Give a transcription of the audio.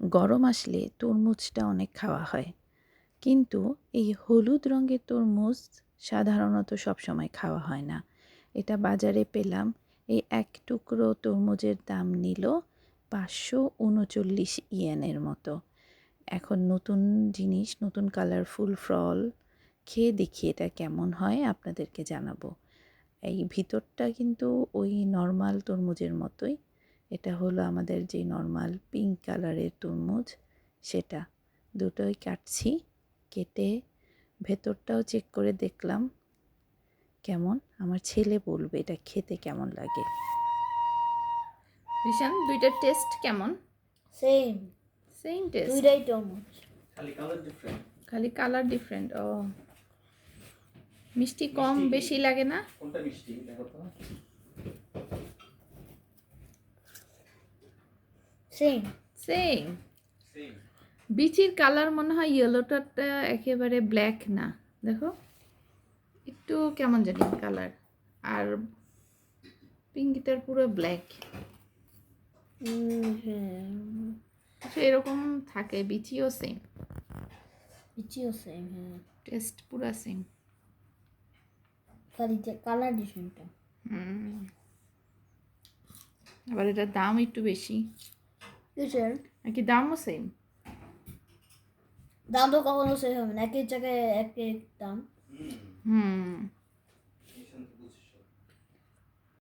গরম আসলে তরমুজটা অনেক খাওয়া হয়। কিন্তু এই হলুদ রঙের তরমুজ সাধারণত সবসময় খাওয়া হয় না। এটা বাজারে পেলাম। এই এক টুকরো তরমুজের দাম নিল পাঁচশো উনচল্লিশ ইয়েনের মতো। এখন নতুন জিনিস, নতুন কালারফুল ফল, খেয়ে দেখি এটা কেমন হয়, আপনাদেরকে জানাব। এই ভিতরটা কিন্তু ওই নর্মাল তরমুজের মতোই। এটা হলো আমাদের যে নর্মাল পিঙ্ক কালারের তরমুজ সেটা। দুটোই কাটছি কেটে ভেতরটাও চেক করে দেখলাম। কেমন? আমার ছেলে বলবে এটা খেতে কেমন লাগে। রিশান দুইটার টেস্ট কেমন? সেম সেম টেস্ট দুইটাই তরমুজ। খালি কালার ডিফারেন্ট খালি কালার ডিফারেন্ট ও। মিষ্টি কম বেশি লাগে না? কোনটা মিষ্টি? দেখো তো। সেম সেম বিচির কালার মনে হয় ইয়েলোটারটা একেবারে ব্ল্যাক না। দেখো একটু কেমন জানি কালার আর পিঙ্কিটার পুরো ব্ল্যাক হ্যাঁ। এরকম থাকে বিচিও সেম বিচিও সেম হ্যাঁ। টেস্ট পুরা সেম কালার ডিফারেন্টটা আবার এটার দাম একটু বেশি। কিসের নাকি দামও সেম দাম তো কখনো সেম হবে না এক এক জায়গায় এক এক দাম হুম